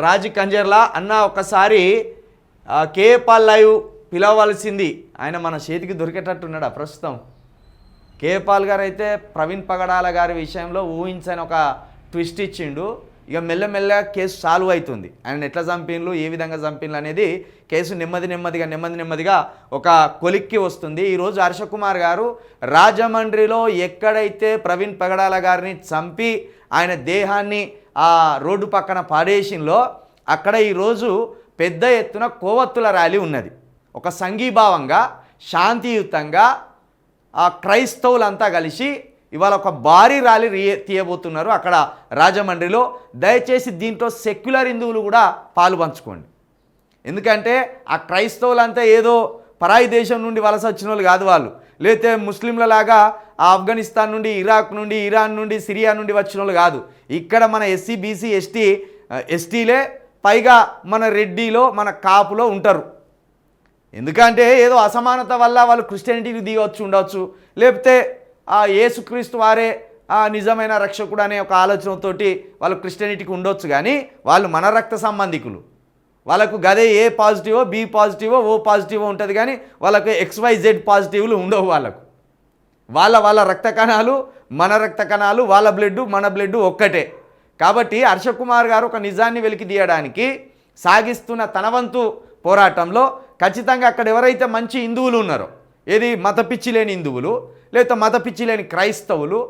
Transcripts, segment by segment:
రాజు కంజర్లా అన్న ఒకసారి కేపాల్ లైవ్ పిలవలసింది. ఆయన మన చేతికి దొరికేటట్టున్నాడు ప్రస్తుతం. కేపాల్ గారు అయితే ప్రవీణ్ పగడాల గారి విషయంలో ఊహించని ఒక ట్విస్ట్ ఇచ్చిండు. ఇక మెల్లమెల్లగా కేసు సాల్వ్ అవుతుంది. ఆయన ఎట్లా చంపిన్లు ఏ విధంగా చంపిన్లు అనేది కేసు నెమ్మది నెమ్మదిగా నెమ్మది నెమ్మదిగా ఒక కొలిక్కి వస్తుంది. ఈరోజు హర్షకుమార్ గారు రాజమండ్రిలో ఎక్కడైతే ప్రవీణ్ పగడాల గారిని చంపి ఆయన దేహాన్ని ఆ రోడ్డు పక్కన పాడేసిన్లో అక్కడ ఈరోజు పెద్ద ఎత్తున కోవత్తుల ర్యాలీ ఉన్నది. ఒక సంఘీభావంగా శాంతియుతంగా ఆ క్రైస్తవులంతా కలిసి ఇవాళ ఒక భారీ ర్యాలీ తీయబోతున్నారు అక్కడ రాజమండ్రిలో. దయచేసి దీంట్లో సెక్యులర్ హిందువులు కూడా పాలు పంచుకోండి. ఎందుకంటే ఆ క్రైస్తవులంతా ఏదో పరాయి దేశం నుండి వలస వచ్చిన వాళ్ళు కాదు వాళ్ళు. లేతే ముస్లింల లాగా ఆ ఆఫ్ఘనిస్తాన్ నుండి ఇరాక్ నుండి ఇరాన్ నుండి సిరియా నుండి వచ్చిన వాళ్ళు కాదు. ఇక్కడ మన ఎస్సీ బీసీ ఎస్టీ ఎస్టీలే పైగా మన రెడ్డిలో మన కాపులో ఉంటారు. ఎందుకంటే ఏదో అసమానత వల్ల వాళ్ళు క్రిస్టియానిటీకి దిగవచ్చు ఉండవచ్చు. లేకపోతే యేసుక్రీస్తు వారే నిజమైన రక్షకుడు అనే ఒక ఆలోచనతోటి వాళ్ళు క్రిస్టియానిటీకి ఉండొచ్చు కానీ వాళ్ళు మన రక్త సంబంధికులు. వాళ్ళకు గదే ఏ పాజిటివో బి పాజిటివో ఓ పాజిటివో ఉంటుంది కానీ వాళ్ళకు ఎక్స్వై జెడ్ పాజిటివ్లు ఉండవు వాళ్ళకు. వాళ్ళ వాళ్ళ రక్త కణాలు మన రక్త కణాలు వాళ్ళ బ్లడ్ మన బ్లడ్ ఒక్కటే. కాబట్టి హర్షకుమార్ గారు ఒక నిజాన్ని వెలికి తీయడానికి సాగిస్తున్న తనవంతు పోరాటంలో ఖచ్చితంగా అక్కడ ఎవరైతే మంచి హిందువులు ఉన్నారో ఏది మత పిచ్చి లేని హిందువులు లేదా మత పిచ్చి లేని క్రైస్తవులు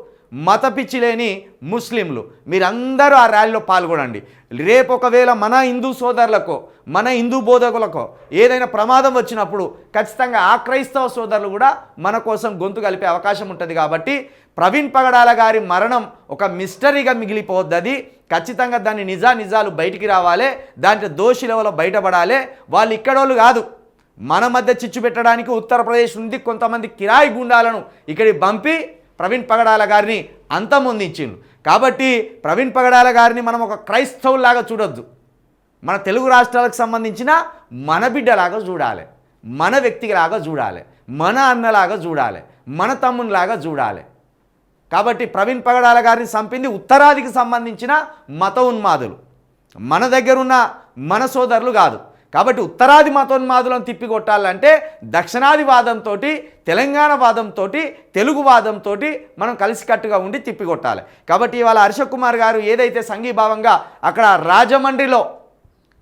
మత పిచ్చి లేని ముస్లింలు. మీరందరూ ఆ ర్యాలీలో పాల్గొనండి. రేపు ఒకవేళ మన హిందూ సోదరులకో మన హిందూ బోధకులకో ఏదైనా ప్రమాదం వచ్చినప్పుడు ఖచ్చితంగా ఆ క్రైస్తవ సోదరులు కూడా మన కోసం గొంతు కలిపే అవకాశం ఉంటుంది కాబట్టి ప్రవీణ్ పగడాల గారి మరణం ఒక మిస్టరీగా మిగిలిపోద్ది ఖచ్చితంగా దాని నిజా నిజాలు బయటికి రావాలి. దాంట్లో దోషి లెవెల్లో బయటపడాలి. వాళ్ళు ఇక్కడోళ్ళు కాదు. మన మధ్య చిచ్చు పెట్టడానికి ఉత్తరప్రదేశ్ నుండి కొంతమంది కిరాయి గుండాలను ఇక్కడికి పంపి ప్రవీణ్ పగడాల గారిని అంతమొందించిండు. కాబట్టి ప్రవీణ్ పగడాల గారిని మనం ఒక క్రైస్తవులాగా చూడొద్దు. మన తెలుగు రాష్ట్రాలకు సంబంధించిన మన బిడ్డలాగా చూడాలి. మన వ్యక్తిలాగా చూడాలి. మన అన్నలాగా చూడాలి. మన తమ్మునిలాగా చూడాలి. కాబట్టి ప్రవీణ్ పగడాల గారిని చంపింది ఉత్తరాదికి సంబంధించిన మత ఉన్మాదులు. మన దగ్గర ఉన్న మన సోదరులు కాదు. కాబట్టి ఉత్తరాది మతోన్మాదులను తిప్పికొట్టాలంటే దక్షిణాది వాదంతో తెలంగాణ వాదంతో తెలుగు వాదంతో మనం కలిసికట్టుగా ఉండి తిప్పికొట్టాలి. కాబట్టి ఇవాళ హర్షకుమార్ గారు ఏదైతే సంఘీభావంగా అక్కడ రాజమండ్రిలో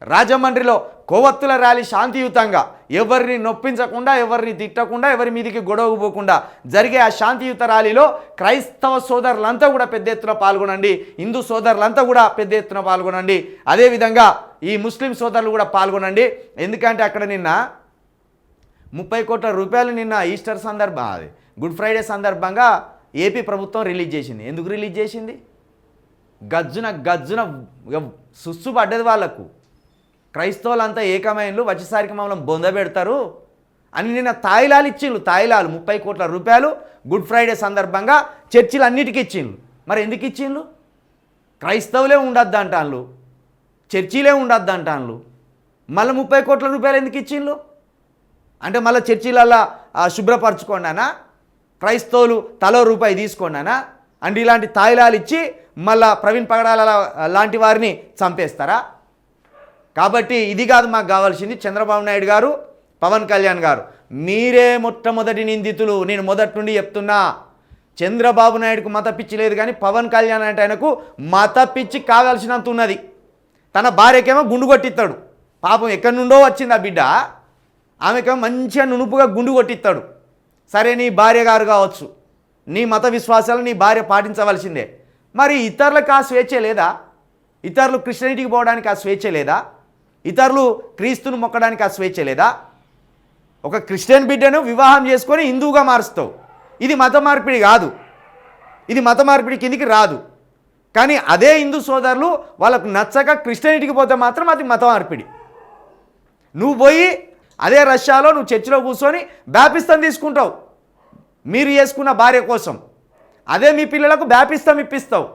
రాజమండ్రిలో కోవత్తుల ర్యాలీ శాంతియుతంగా ఎవరిని నొప్పించకుండా ఎవరిని తిట్టకుండా ఎవరి మీదికి గొడవకు పోకుండా జరిగే ఆ శాంతియుత ర్యాలీలో క్రైస్తవ సోదరులంతా కూడా పెద్ద ఎత్తున పాల్గొనండి. హిందూ సోదరులంతా కూడా పెద్ద ఎత్తున పాల్గొనండి. అదేవిధంగా ఈ ముస్లిం సోదరులు కూడా పాల్గొనండి. ఎందుకంటే అక్కడ నిన్న ముప్పై కోట్ల రూపాయలు నిన్న ఈస్టర్ సందర్భం అది గుడ్ ఫ్రైడే సందర్భంగా ఏపీ ప్రభుత్వం రిలీజ్ చేసింది. ఎందుకు రిలీజ్ చేసింది? గజ్జున గజ్జున సుస్సు పడ్డది వాళ్ళకు. క్రైస్తవులంతా ఏకమైనలు వచ్చేసరికి మమ్మల్ని బొంద పెడతారు అని నిన్న తాయిలాలు ఇచ్చిండ్రు. తాయిలాలు ముప్పై కోట్ల రూపాయలు గుడ్ ఫ్రైడే సందర్భంగా చర్చిలు అన్నిటికీ ఇచ్చిండ్రు. మరి ఎందుకు ఇచ్చిండ్రు? క్రైస్తవులే ఉండొద్దు అంటాన్లు. చర్చిలే ఉండొద్దు అంటాన్లు. మళ్ళీ ముప్పై కోట్ల రూపాయలు ఎందుకు ఇచ్చిండ్రు? అంటే మళ్ళీ చర్చిలల్లో శుభ్రపరచుకోండానా? క్రైస్తవులు తలో రూపాయి తీసుకోండానా? అండ్ ఇలాంటి తాయిలాలు ఇచ్చి మళ్ళా ప్రవీణ్ పగడాల లాంటి వారిని చంపేస్తారా? కాబట్టి ఇది కాదు మాకు కావాల్సింది చంద్రబాబు నాయుడు గారు పవన్ కళ్యాణ్ గారు. మీరే మొట్టమొదటి నిందితులు. నేను మొదటి నుండి చెప్తున్నా చంద్రబాబు నాయుడుకు మత పిచ్చి లేదు కానీ పవన్ కళ్యాణ్ అంటే ఆయనకు మత పిచ్చి కావాల్సినంత ఉన్నది. తన భార్యకేమో గుండు కొట్టిస్తాడు. పాపం ఎక్కడి నుండో వచ్చింది ఆ బిడ్డ. ఆమెకేమో మంచిగా నునుపుగా గుండు కొట్టిస్తాడు. సరే నీ భార్య గారు కావచ్చు. నీ మత విశ్వాసాలు నీ భార్య పాటించవలసిందే. మరి ఇతరులకు ఆ స్వేచ్ఛ లేదా? ఇతరులు క్రిస్టియనిటీకి పోవడానికి ఆ స్వేచ్ఛ లేదా? ఇతరులు క్రీస్తును మొక్కడానికి ఆ స్వేచ్ఛ లేదా? ఒక క్రిస్టియన్ బిడ్డను వివాహం చేసుకొని హిందువుగా మారుస్తావు. ఇది మత మార్పిడి కాదు. ఇది మత మార్పిడి కిందికి రాదు. కానీ అదే హిందూ సోదరులు వాళ్ళకు నచ్చక క్రిస్టియనిటీకి పోతే మాత్రం అది మత మార్పిడి. నువ్వు పోయి అదే రష్యాలో నువ్వు చర్చిలో కూర్చొని బ్యాపిస్తాన్ తీసుకుంటావు. మీరు చేసుకున్న భార్య కోసం. అదే మీ పిల్లలకు బ్యాపిస్తాం ఇప్పిస్తావు.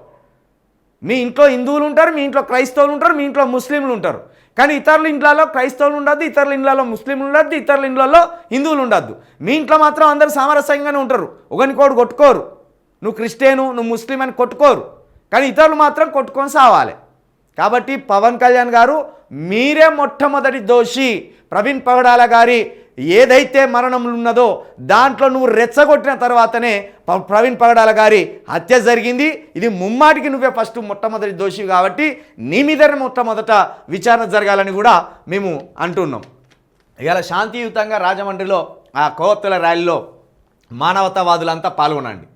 మీ ఇంట్లో హిందువులు ఉంటారు మీ ఇంట్లో క్రైస్తవులు ఉంటారు మీ ఇంట్లో ముస్లింలు ఉంటారు. కానీ ఇతరుల ఇంట్లలో క్రైస్తవులు ఉండద్దు ఇతరుల ఇండ్లలో ముస్లింలు ఉండద్దు ఇతరుల ఇండ్లలో హిందువులు ఉండద్దు. మీ ఇంట్లో మాత్రం అందరూ సామరస్యంగానే ఉంటారు. ఒకనికోడు కొట్టుకోరు. నువ్వు క్రిస్టియను నువ్వు ముస్లిం అని కొట్టుకోరు. కానీ ఇతరులు మాత్రం కొట్టుకొని సావాలి. కాబట్టి పవన్ కళ్యాణ్ గారు మీరే మొట్టమొదటి దోషి ప్రవీణ్ పగడాల గారి ఏదైతే మరణంలో ఉన్నదో దాంట్లో నువ్వు రెచ్చగొట్టిన తర్వాతనే ప్రవీణ్ పగడాల గారి హత్య జరిగింది. ఇది ముమ్మాటికి నువ్వే ఫస్ట్ మొట్టమొదటి దోషి కాబట్టి నీ మీదనే మొట్టమొదట విచారణ జరగాలని కూడా మేము అంటున్నాం. ఇవాళ శాంతియుతంగా రాజమండ్రిలో ఆ కోవత్తుల ర్యాలీలో మానవతావాదులంతా పాల్గొనండి.